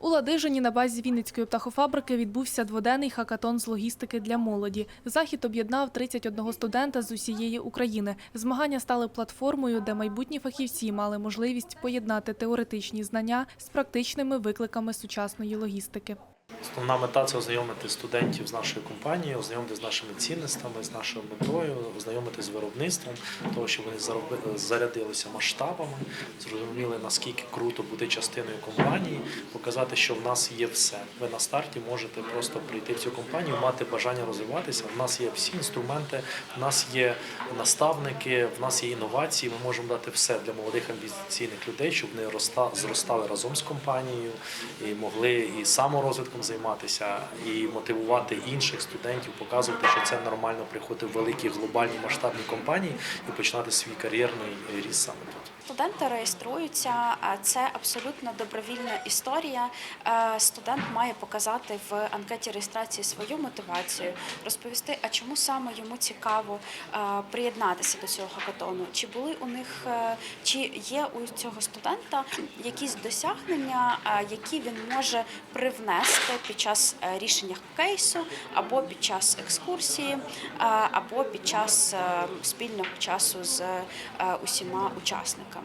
Ладижині на базі Вінницької птахофабрики відбувся дводенний хакатон з логістики для молоді. Захід об'єднав 31 студента з усієї України. Змагання стали платформою, де майбутні фахівці мали можливість поєднати теоретичні знання з практичними викликами сучасної логістики. Основна мета це ознайомити студентів з нашою компанією, ознайомити з нашими цінностями, з нашою метою, ознайомити з виробництвом, того, щоб вони зарядилися масштабами, зрозуміли наскільки круто бути частиною компанії, показати, що в нас є все. Ви на старті можете просто прийти в цю компанію, мати бажання розвиватися. В нас є всі інструменти, в нас є наставники, в нас є інновації. Ми можемо дати все для молодих амбіційних людей, щоб вони роста- зростали разом з компанією і могли і саморозвитком займатися, і мотивувати інших студентів, показувати, що це нормально приходити в великі глобальні масштабні компанії і починати свій кар'єрний ріст саме тут. Студенти реєструються, це абсолютно добровільна історія. Е, Студент має показати в анкеті реєстрації свою мотивацію, розповісти, а чому саме йому цікаво е, приєднатися до цього хакатону, чи були у них е, чи є у цього студента якісь досягнення, які він може привнести під час рішення кейсу, або під час екскурсії, або під час спільного часу з усіма учасниками.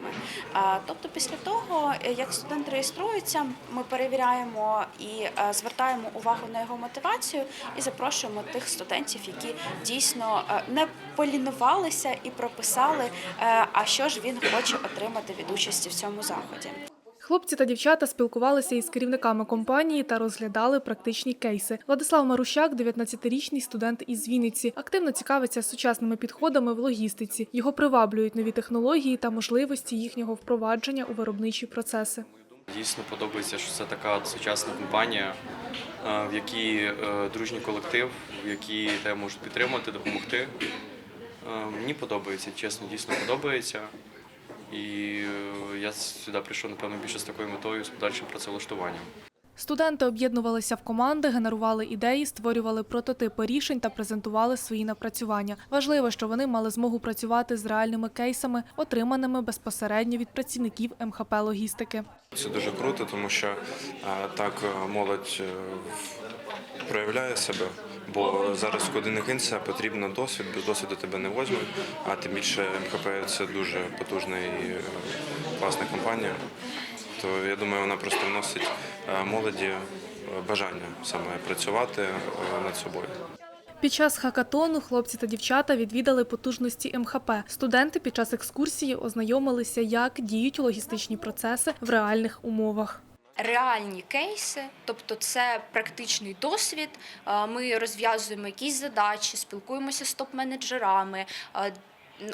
Е, Тобто, після того, е, як студент реєструється, ми перевіряємо і е, звертаємо увагу на його мотивацію і запрошуємо тих студентів, які дійсно е, не полінувалися і прописали, а що ж він хоче отримати від участі в цьому заході. Хлопці та дівчата спілкувалися із керівниками компанії та розглядали практичні кейси. Владислав Марущак, 19-річний студент із Вінниці, активно цікавиться сучасними підходами в логістиці. Його приваблюють нові технології та можливості їхнього впровадження у виробничі процеси. Дійсно подобається, що це така сучасна компанія, е, в якій е, дружній колектив, в якій тебе можуть підтримати, допомогти. Е, Мені подобається, чесно, дійсно подобається. І е, я сюди прийшов, напевно, більше з такою метою з подальшим працевлаштуванням. Студенти об'єднувалися в команди, генерували ідеї, створювали прототипи рішень та презентували свої напрацювання. Важливо, що вони мали змогу працювати з реальними кейсами, отриманими безпосередньо від працівників МХП логістики. Це дуже круто, тому що е, так е, молодь проявляє себе. Бо зараз куди не кинься, потрібно досвід, без досвіду тебе не возьмуть, а тим більше МХП це дуже потужна і е, класна компанія. То я думаю, вона просто вносить е, молоді е, бажання саме працювати над собою. Під час хакатону хлопці та дівчата відвідали потужності МХП. Студенти під час екскурсії ознайомилися, як діють логістичні процеси в реальних умовах. Реальні кейси, тобто це практичний досвід. Е, Ми розв'язуємо якісь задачі, спілкуємося з топ-менеджерами. Е,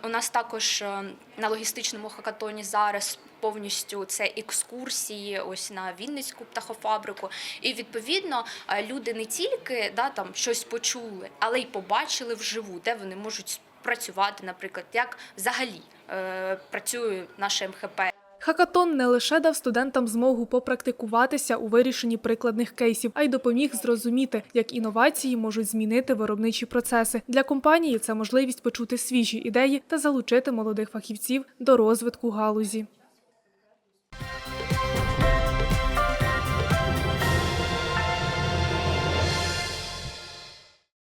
У нас також е, на логістичному хакатоні зараз повністю це екскурсії ось на Вінницьку птахофабрику. І відповідно люди не тільки да, там щось почули, але й побачили вживу, де вони можуть працювати, наприклад, як взагалі е, працює наше МХП. Хакатон не лише дав студентам змогу попрактикуватися у вирішенні прикладних кейсів, а й допоміг зрозуміти, як інновації можуть змінити виробничі процеси. Для компанії це можливість почути свіжі ідеї та залучити молодих фахівців до розвитку галузі.